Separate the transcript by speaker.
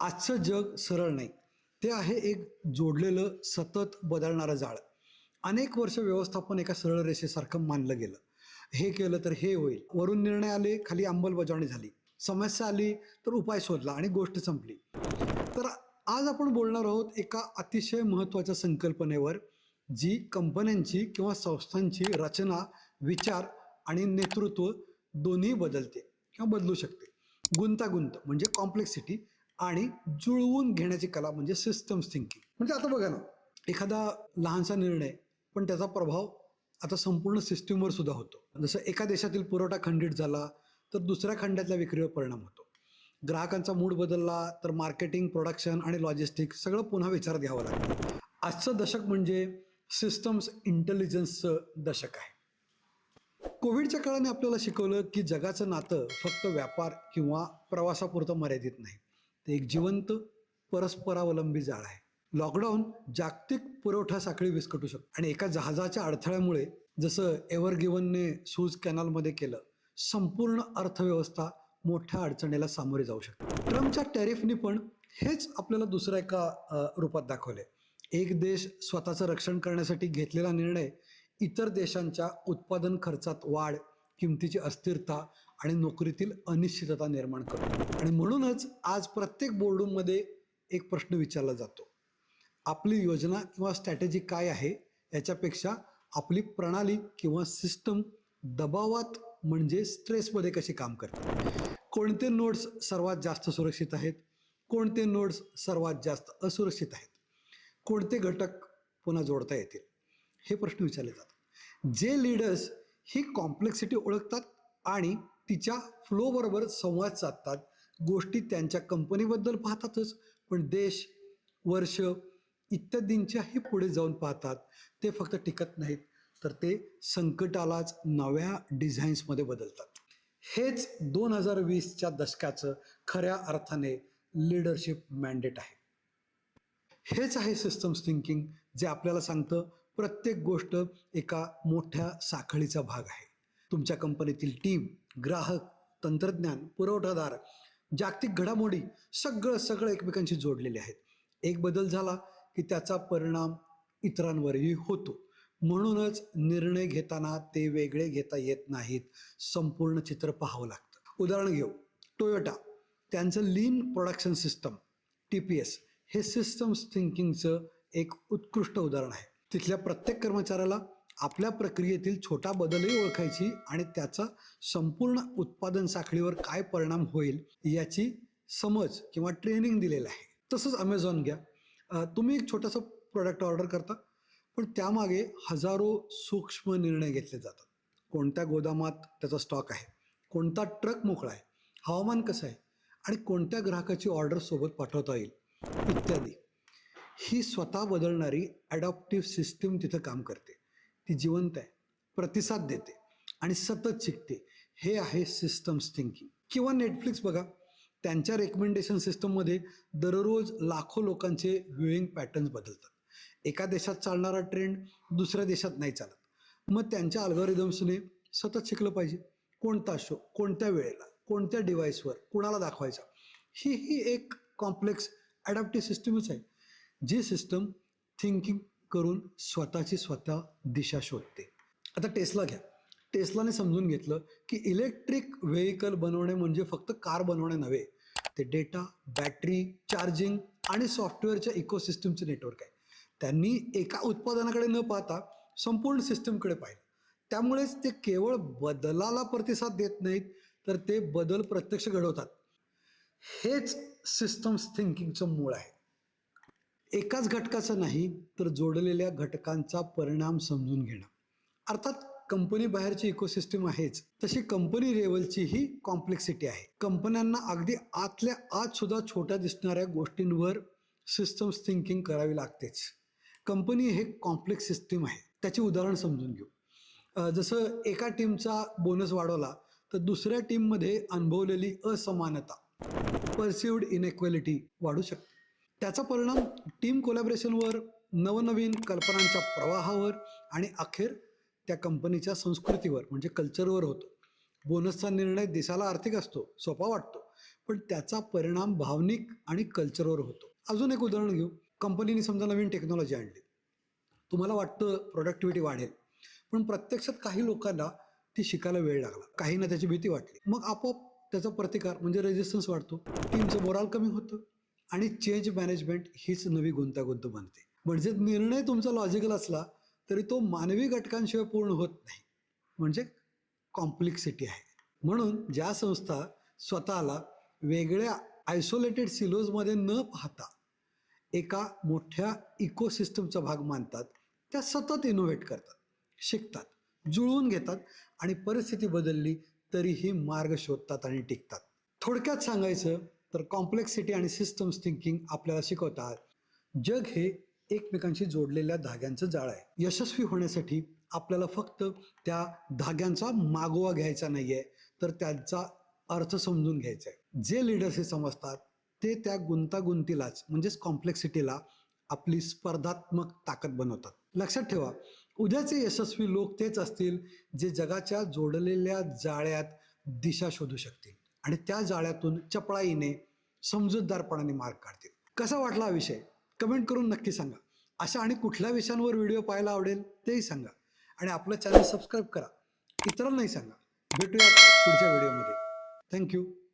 Speaker 1: आजचं जग सरळ नाही. ते आहे एक जोडलेलं सतत बदलणारं जाळ. अनेक वर्ष व्यवस्थापन एका सरळ रेषेसारखं मानलं गेलं. हे केलं तर हे होईल. वरून निर्णय आले खाली अंमलबजावणी झाली. समस्या आली तर उपाय शोधला आणि गोष्ट संपली. तर आज आपण बोलणार आहोत एका अतिशय महत्त्वाच्या संकल्पनेवर जी कंपन्यांची किंवा संस्थांची रचना विचार आणि नेतृत्व दोन्ही बदलते किंवा बदलू शकते. गुंतागुंत म्हणजे कॉम्प्लेक्सिटी आणि जुळवून घेण्याची कला म्हणजे सिस्टम्स थिंकिंग म्हणजे आता बघा ना एखादा लहानसा निर्णय पण त्याचा प्रभाव आता संपूर्ण सिस्टीमवर सुद्धा होतो. जसं एका देशातील पुरवठा खंडित झाला तर दुसऱ्या खंडातल्या विक्रीवर परिणाम होतो. ग्राहकांचा मूड बदलला तर मार्केटिंग प्रोडक्शन आणि लॉजिस्टिक सगळं पुन्हा विचारात घ्यावं लागतं. आजचं दशक म्हणजे सिस्टम्स इंटेलिजन्सचं दशक आहे. कोविडच्या काळाने आपल्याला शिकवलं की जगाचं नातं फक्त व्यापार किंवा प्रवासापुरतं मर्यादित नाही. ते एक जिवंत परस्परावलंबी जाळ आहे. लॉकडाऊन जागतिक पुरवठा साखळी विस्कटू शकतो. आणि एका जहाजाच्या अडथळ्यामुळे जसं एव्हर गिव्हनने सूज कॅनलमध्ये केलं संपूर्ण अर्थव्यवस्था मोठ्या अडचणीला सामोरे जाऊ शकते. ट्रम्पच्या टॅरिफनी पण हेच आपल्याला दुसऱ्या एका रूपात दाखवले एक देश स्वतःचं रक्षण करण्यासाठी घेतलेला निर्णय इतर देशांच्या उत्पादन खर्चात वाढ किमतीची अस्थिरता आणि नोकरीतील अनिश्चितता निर्माण करतो. आणि म्हणूनच आज प्रत्येक बोर्डरूममध्ये एक प्रश्न विचारला जातो. आपली योजना किंवा स्ट्रॅटेजी काय आहे? याच्यापेक्षा आपली प्रणाली किंवा सिस्टम दबावात म्हणजे स्ट्रेसमध्ये कशी काम करते? कोणते नोट्स सर्वात जास्त सुरक्षित आहेत? कोणते नोट्स सर्वात जास्त असुरक्षित आहेत? कोणते घटक पुन्हा जोडता येतील? हे प्रश्न विचारले जातात. जे लीडर्स ही कॉम्प्लेक्सिटी ओळखतात आणि तिच्या फ्लोबरोबर संवाद साधतात. गोष्टी त्यांच्या कंपनीबद्दल पाहतातच पण देश वर्ष इत्यादींच्याही पुढे जाऊन पाहतात. ते फक्त टिकत नाहीत तर ते संकटालाच नव्या डिझाईन्समध्ये बदलतात. हेच दोन हजार वीसच्या दशकाचं खऱ्या अर्थाने लिडरशिप मॅन्डेट आहे. हेच आहे सिस्टम्स थिंकिंग जे आपल्याला सांगतं प्रत्येक गोष्ट एका मोठ्या साखळीचा भाग आहे. तुमच्या कंपनीतील टीम ग्राहक तंत्रज्ञान पुरवठादार जागतिक घडामोडी सगळं सगळं एकमेकांशी जोडलेले आहेत. एक बदल झाला की त्याचा परिणाम इतरांवरही होतो. म्हणूनच निर्णय घेताना ते वेगळे घेता येत नाहीत संपूर्ण चित्र पाहावं लागतं. उदाहरण घेऊ. टोयोटा त्यांचं lean production system T P S हे सिस्टम्स थिंकिंगचं एक उत्कृष्ट उदाहरण आहे. तिथल्या प्रत्येक कर्मचाऱ्याला आपल्या प्रक्रियेतील छोटा बदलही ओळखायची आणि त्याचा संपूर्ण उत्पादन साखळीवर काय परिणाम होईल याची समज किंवा ट्रेनिंग दिलेलं आहे. तसंच अमेझॉन घ्या. तुम्ही एक छोटासा प्रोडक्ट ऑर्डर करता पण त्यामागे हजारो सूक्ष्म निर्णय घेतले जातात. कोणत्या गोदामात त्याचा स्टॉक आहे कोणता ट्रक मोकळा आहे हवामान कसं आहे आणि कोणत्या ग्राहकाची ऑर्डर सोबत पाठवता येईल इत्यादी. ही स्वतः बदलणारी ॲडॉप्टिव्ह सिस्टीम तिथं काम करते. ती जिवंत आहे प्रतिसाद देते आणि सतत शिकते. हे आहे सिस्टम्स थिंकिंग किंवा नेटफ्लिक्स बघा त्यांच्या रेकमेंडेशन सिस्टममध्ये दररोज लाखो लोकांचे व्ह्युईंग पॅटर्न्स बदलतात. एका देशात चालणारा ट्रेंड दुसऱ्या देशात नाही चालत. मग त्यांच्या अल्गोरिदम्सने सतत शिकलं पाहिजे. कोणता शो कोणत्या वेळेला कोणत्या डिव्हाइसवर कुणाला दाखवायचा? ही ही एक कॉम्प्लेक्स ॲडॅप्टिव्ह सिस्टमच आहे. जी सिस्टम थिंकिंग करून स्वतःची स्वतः दिशा शोधते. आता टेस्ला घ्या. टेस्लाने समजून घेतलं की इलेक्ट्रिक व्हेकल बनवणे म्हणजे फक्त कार बनवणे नव्हे ते डेटा बॅटरी चार्जिंग आणि सॉफ्टवेअरच्या इकोसिस्टमचे नेटवर्क आहे. त्यांनी एका उत्पादनाकडे न पाहता संपूर्ण सिस्टमकडे पाहिलं. त्यामुळेच ते केवळ बदलाला प्रतिसाद देत नाहीत तर ते बदल प्रत्यक्ष घडवतात. हेच सिस्टम्स थिंकिंगचं मूळ आहे. एकाच घटकाचं नाही तर जोडलेल्या घटकांचा परिणाम समजून घेणं. अर्थात कंपनी बाहेरची इकोसिस्टम आहेच तशी कंपनी लेवलची ही कॉम्प्लेक्सिटी आहे. कंपन्यांना अगदी आतल्या आत सुद्धा छोट्या दिसणाऱ्या गोष्टींवर सिस्टम्स थिंकिंग करावी लागतेच. कंपनी हे कॉम्प्लेक्स सिस्टीम आहे. त्याची उदाहरण समजून घेऊ. जसं एका टीमचा बोनस वाढवला तर दुसऱ्या टीममध्ये अनुभवलेली असमानता परसिव्ड इनइक्वॅलिटी वाढू शकते. त्याचा परिणाम टीम कोलॅबरेशनवर नवनवीन कल्पनांच्या प्रवाहावर आणि अखेर त्या कंपनीच्या संस्कृतीवर म्हणजे कल्चरवर होतो. बोनसचा निर्णय दिसायला आर्थिक असतो सोपा वाटतो पण त्याचा परिणाम भावनिक आणि कल्चरवर होतो. अजून एक उदाहरण घेऊ. कंपनीने समजा नवीन टेक्नॉलॉजी आणली. तुम्हाला वाटतं प्रोडक्टिव्हिटी वाढेल पण प्रत्यक्षात काही लोकांना ती शिकायला वेळ लागला. काहींना त्याची भीती वाटली. मग आपोआप त्याचा प्रतिकार म्हणजे रेजिस्टन्स वाढतो. टीमचं मोराल कमी होतं. आणि चेंज मॅनेजमेंट हीच नवी गुंतागुंत बनते. म्हणजे निर्णय तुमचा लॉजिकल असला तरी तो मानवी घटकांशिवाय पूर्ण होत नाही. म्हणजे कॉम्प्लेक्सिटी आहे. म्हणून ज्या संस्था स्वतःला वेगळ्या आयसोलेटेड सिलोजमध्ये न पाहता एका मोठ्या इकोसिस्टमचा भाग मानतात त्या सतत इनोव्हेट करतात शिकतात जुळवून घेतात आणि परिस्थिती बदलली तरीही मार्ग शोधतात आणि टिकतात. थोडक्यात सांगायचं तर कॉम्प्लेक्सिटी आणि सिस्टम्स थिंकिंग आपल्याला शिकवतात. जग हे एकमेकांशी जोडलेल्या धाग्यांचं जाळ आहे. यशस्वी होण्यासाठी आपल्याला फक्त त्या धाग्यांचा मागोवा घ्यायचा नाही आहे तर त्यांचा अर्थ समजून घ्यायचा आहे. जे लिडर्स हे समजतात ते त्या गुंतागुंतीलाच म्हणजेच कॉम्प्लेक्सिटीला आपली स्पर्धात्मक ताकद बनवतात. लक्षात ठेवा उद्याचे यशस्वी लोक तेच असतील जे जगाच्या जोडलेल्या जाळ्यात दिशा शोधू शकतील. आणि त्या जाळ्यातून चपळाईने समजूतदारपणाने मार्ग काढतील. कसा वाटला हा विषय? कमेंट करून नक्की सांगा. अशा आणि कुठल्या विषयांवर व्हिडिओ पाहायला आवडेल तेही सांगा. आणि आपलं चॅनल सबस्क्राईब करा. इतरांनाही सांगा. भेटूया पुढच्या व्हिडिओमध्ये. थँक्यू.